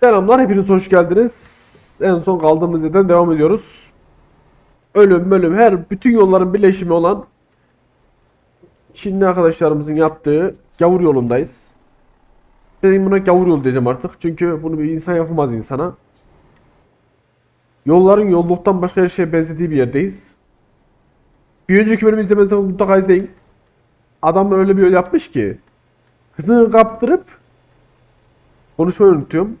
Selamlar, hepiniz hoş geldiniz. En son kaldığımız yerden devam ediyoruz. Ölüm, ölüm, her bütün yolların birleşimi olan Çinli arkadaşlarımızın yaptığı gavur yolundayız. Ben buna gavur yolu diyeceğim artık. Çünkü bunu bir insan yapamaz insana. Yolların yolluktan başka her şeye benzediği bir yerdeyiz. Bir önceki bölümü izlemediyseniz mutlaka izleyin. Adam öyle bir yol yapmış ki kızını kaptırıp konuşmayı unutuyorum.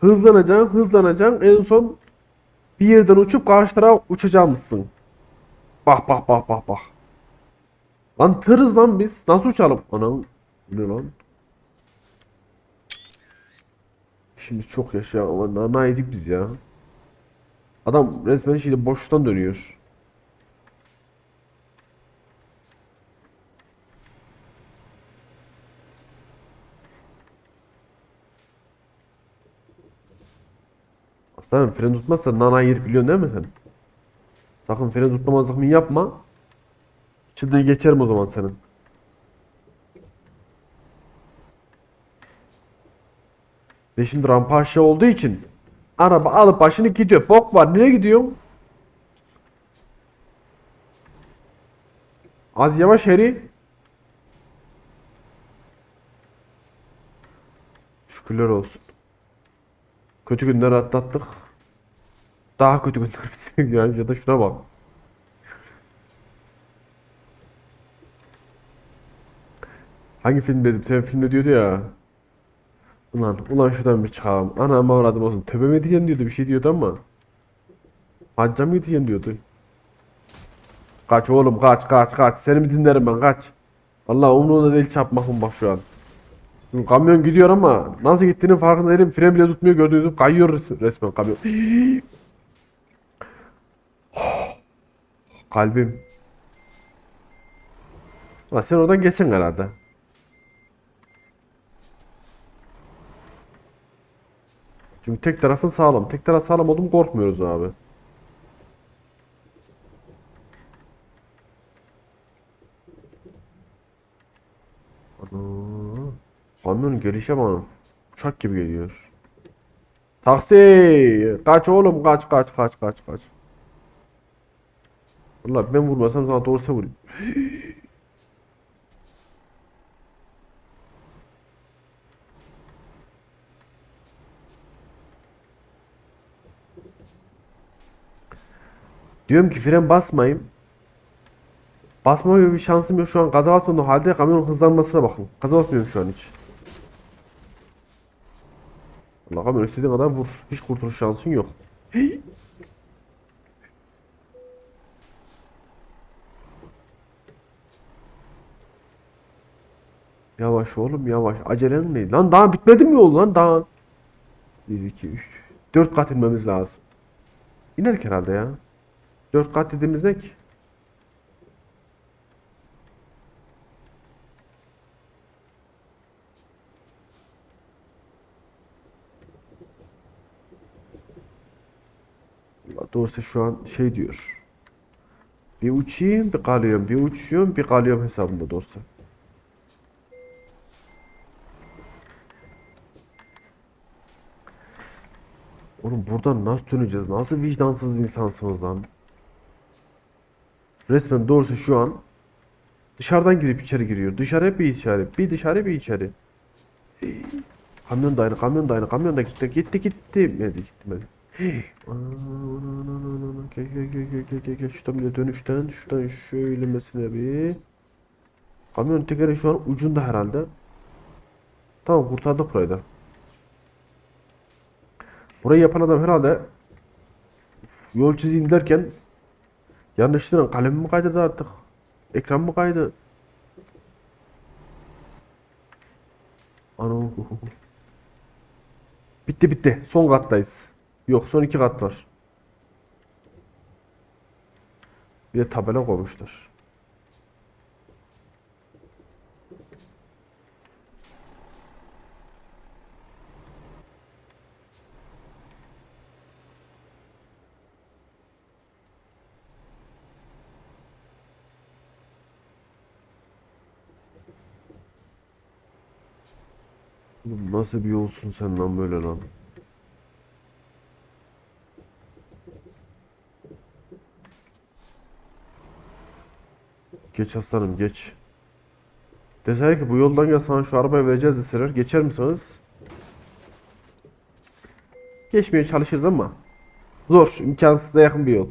Hızlanacaksın, hızlanacaksın. En son bir yerden uçup karşı tarafa uçacağımızsın. Bak bak bak bak bak. Lan tırız lan biz. Nasıl uçalım? Anam. Ne lan? Şimdi çok yaşa ama nana yedik biz ya. Adam resmen şimdi boştan dönüyor. Aslanım fren tutmazsa nana yer biliyorsun değil mi sen? Sakın fren tutmamazlık mı yapma. Şimdi geçerim o zaman senin. Ve şimdi rampa aşağı olduğu için araba alıp başını gidiyor. Bok var. Nereye gidiyorsun? Az yavaş Harry. Şükürler olsun. Kötü günler atlattık. Daha kötü günler bize yani ya da şuna bak. Hangi film dedim? Sen filmde diyordu ya. Ulan, ulan şuradan bir çıkalım. Anam avradım olsun. Tövbe mi diyeceksin diyordu. Bir şey diyordu ama. Hacca mı gideceksin diyordu. Kaç oğlum kaç kaç kaç. Seni mi dinlerim ben kaç. Allah umurumda değil çarpmakım bak şu an. Şimdi kamyon gidiyor ama nasıl gittiğinin farkında değilim. Fren bile tutmuyor gördüğünüz gibi kayıyor res- resmen kamyon. Kalbim. Ulan sen oradan geçen herhalde. Çünkü tek tarafın sağlam. Tek taraf sağlam olduğum korkmuyoruz abi. Ana. Kamyonun gelişe bana uçak gibi geliyor. Taksi! Kaç oğlum kaç kaç kaç kaç kaç. Vallahi ben vurmasam sana doğrusu vurayım. Diyorum ki fren basmayayım. Basma gibi bir şansım yok şu an. Gaza basmadığım halde kamyonun hızlanmasına bakın. Gaza basmıyorum şu an hiç. Allah kamyon istediğin kadar vur. Hiç kurtuluş şansın yok. Yavaş oğlum yavaş. Acelen ne? Lan daha bitmedi mi yol lan daha? 1, 2, 3. 4 kat inmemiz lazım. İnerek herhalde ya. 4 kat dediğimiz ne ki? Doğrusu şu an şey diyor. Bir uçayım bir kalıyorum. Bir uçuyorum bir kalıyorum hesabında doğrusu. Oğlum buradan nasıl döneceğiz? Nasıl vicdansız insansınız lan? Resmen doğrusu şu an dışarıdan girip içeri giriyor. Dışarı bir içeri. Bir dışarı bir içeri. Kamyon da aynı, kamyon da aynı, kamyon da gitti, gitti, gitti. Gitmedi, gitmedi. Gel, gel, gel, gel, gel, gel, gel. Şuradan bir dönüşten, şuradan şöyle mesela bir. Kamyon tekeri şu an ucunda herhalde. Tamam kurtardık burayı da. Burayı yapan adam herhalde yol çizeyim derken yanlışlıkla kalem mi kaydı artık? Ekran mı kaydı? Ana. Bitti bitti. Son kattayız. Yok son iki kat var. Bir de tabela koymuşlar. Oğlum nasıl bir yolsun sen lan böyle lan? Geç aslanım geç. Deseler ki bu yoldan gel şu arabayı vereceğiz deseler geçer misiniz? Geçmeye çalışırız ama zor, imkansıza yakın bir yol.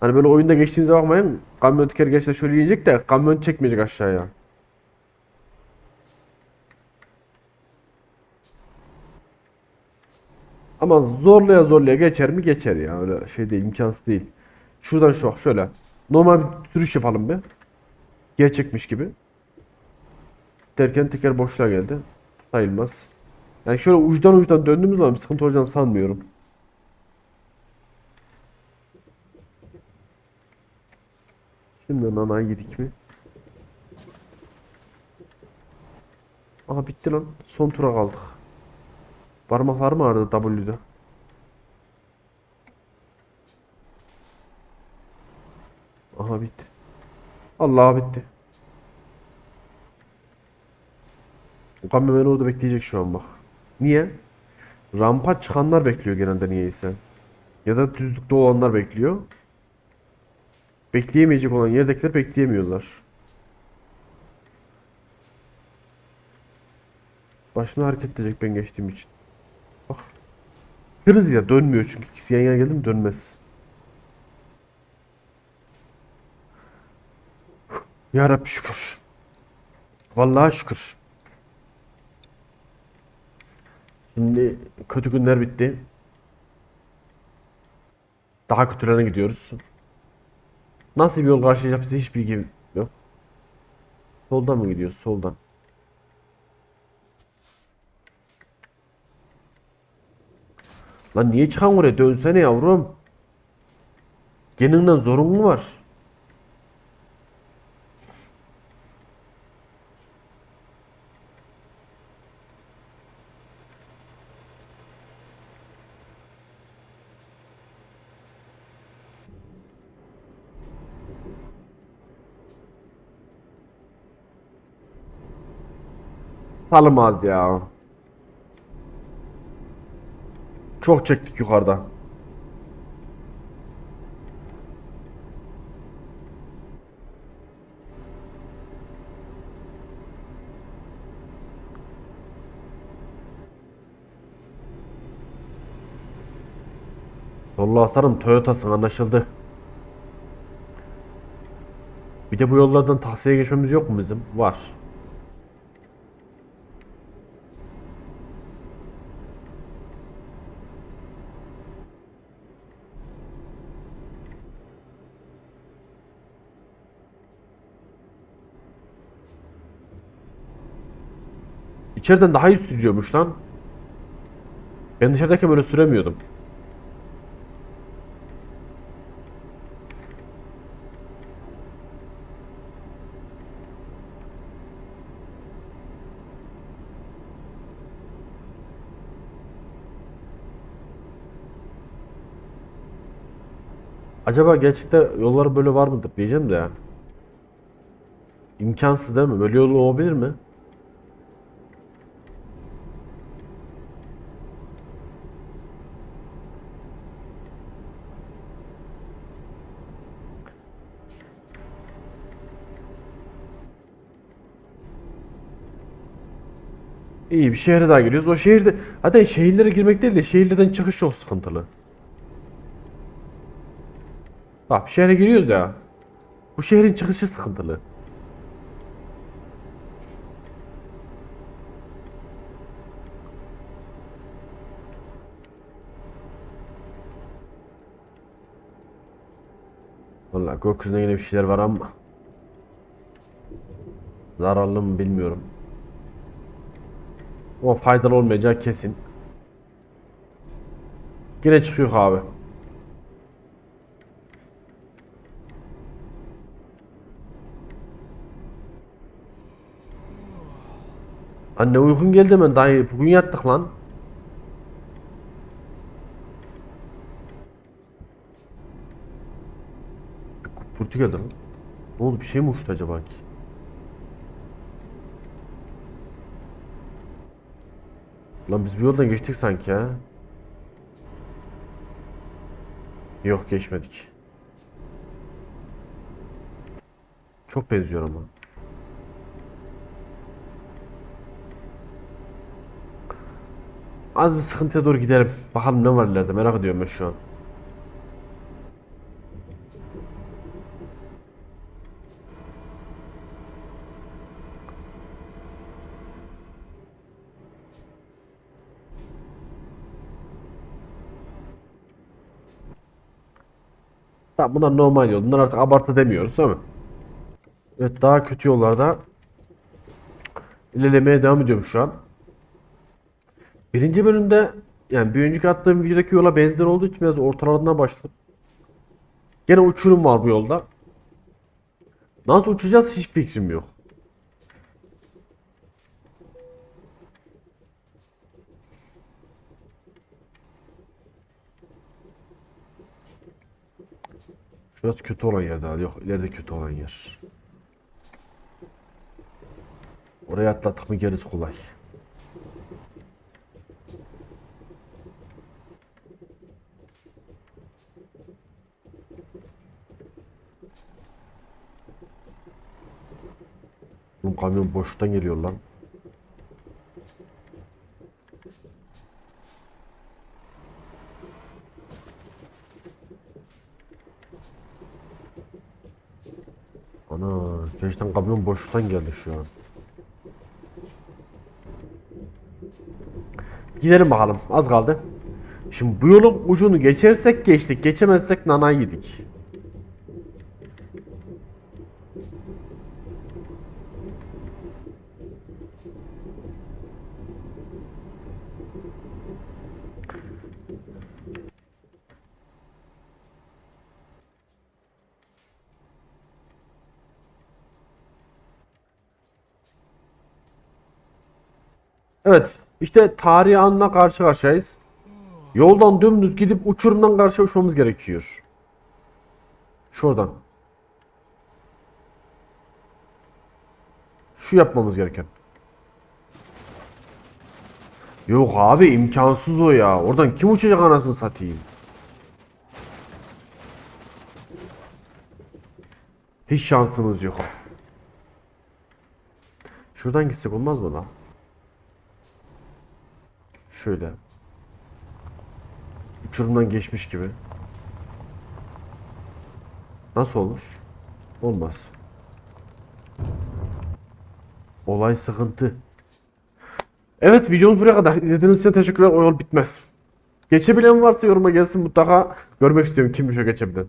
Hani böyle oyunda geçtiğinize bakmayın. Kamyon teker gerçekten şöyle yiyecek de kamyon çekmeyecek aşağıya. Ama zorlaya zorlaya geçer mi? Geçer ya. Öyle şey değil, imkansız değil. Şuradan şu şöyle. Normal bir sürüş yapalım bir. Gerçekmiş gibi. Derken teker boşluğa geldi. Sayılmaz. Yani şöyle uçtan uçtan döndüğümüz zaman bir sıkıntı olacağını sanmıyorum. Şimdi nana yedik mi? Aha bitti lan. Son tura kaldık. Parmaklar mı ağrıdı W'de? Aha bitti. Allah bitti. Kamyon beni orada bekleyecek şu an bak. Niye? Rampa çıkanlar bekliyor genelde niyeyse. Ya da düzlükte olanlar bekliyor. Bekleyemeyecek olan yerdekiler bekleyemiyorlar. Başını hareket edecek ben geçtiğim için. Bak. Hırız ya dönmüyor çünkü ikisi yan yana geldi mi dönmez. Ya Rabbi şükür. Vallahi şükür. Şimdi kötü günler bitti. Daha kötülerine gidiyoruz. Nasıl bir yol karşılayacak bize hiç bilgim yok. Soldan mı gidiyoruz? Soldan. Lan niye çıkan oraya? Dönsene yavrum. Geninden zorun mu var? Salmaz ya. Çok çektik yukarıda. Vallahi aslanım Toyota'sın anlaşıldı. Bir de bu yollardan taksiye geçmemiz yok mu bizim? Var. İçeriden daha iyi sürüyormuş lan. Ben dışarıdayken böyle süremiyordum. Acaba gerçekten yollar böyle var mıdır diyeceğim de ya. İmkansız değil mi? Böyle yol olabilir mi? İyi bir şehre daha giriyoruz. O şehirde zaten şehirlere girmek değil de şehirlerden çıkış çok sıkıntılı. Bak şehre giriyoruz ya. Bu şehrin çıkışı sıkıntılı. Vallahi gökyüzünde yine bir şeyler var ama zararlı mı bilmiyorum. Ama faydalı olmayacağı kesin. Yine çıkıyor abi. Anne uykun geldi hemen dayı bugün yattık lan. Kurtu geldi lan. Ne oldu bir şey mi uçtu acaba ki? Lan biz bu yoldan geçtik sanki ha. Yok geçmedik. Çok benziyor ama. Az bir sıkıntıya doğru gidelim. Bakalım ne var ileride merak ediyorum ben şu an. Tamam bunlar normal yol. Bunlar artık abartı demiyoruz değil mi? Evet daha kötü yollarda ilerlemeye devam ediyorum şu an. Birinci bölümde yani bir önceki attığım videodaki yola benzer olduğu için biraz ortalarından başladım. Gene uçurum var bu yolda. Nasıl uçacağız hiç fikrim yok. Şurası kötü olan yer daha. Yok ileride kötü olan yer. Oraya atlattık mı gerisi kolay. Bu kamyon boşluktan geliyor lan. Ana, gerçekten kamyon boşluktan geldi şu an. Gidelim bakalım. Az kaldı. Şimdi bu yolun ucunu geçersek geçtik. Geçemezsek nana yedik. Evet. işte tarihi anla karşı karşıyayız. Yoldan dümdüz gidip uçurumdan karşı uçmamız gerekiyor. Şuradan. Şu yapmamız gereken. Yok abi imkansız o ya. Oradan kim uçacak anasını satayım. Hiç şansımız yok. Şuradan gitsek olmaz mı lan? Şöyle. Uçurumdan geçmiş gibi. Nasıl olur? Olmaz. Olay sıkıntı. Evet videomuz buraya kadar. İzlediğiniz için teşekkürler. O yol bitmez. Geçebilen varsa yoruma gelsin mutlaka. Görmek istiyorum kimmiş o geçebilen.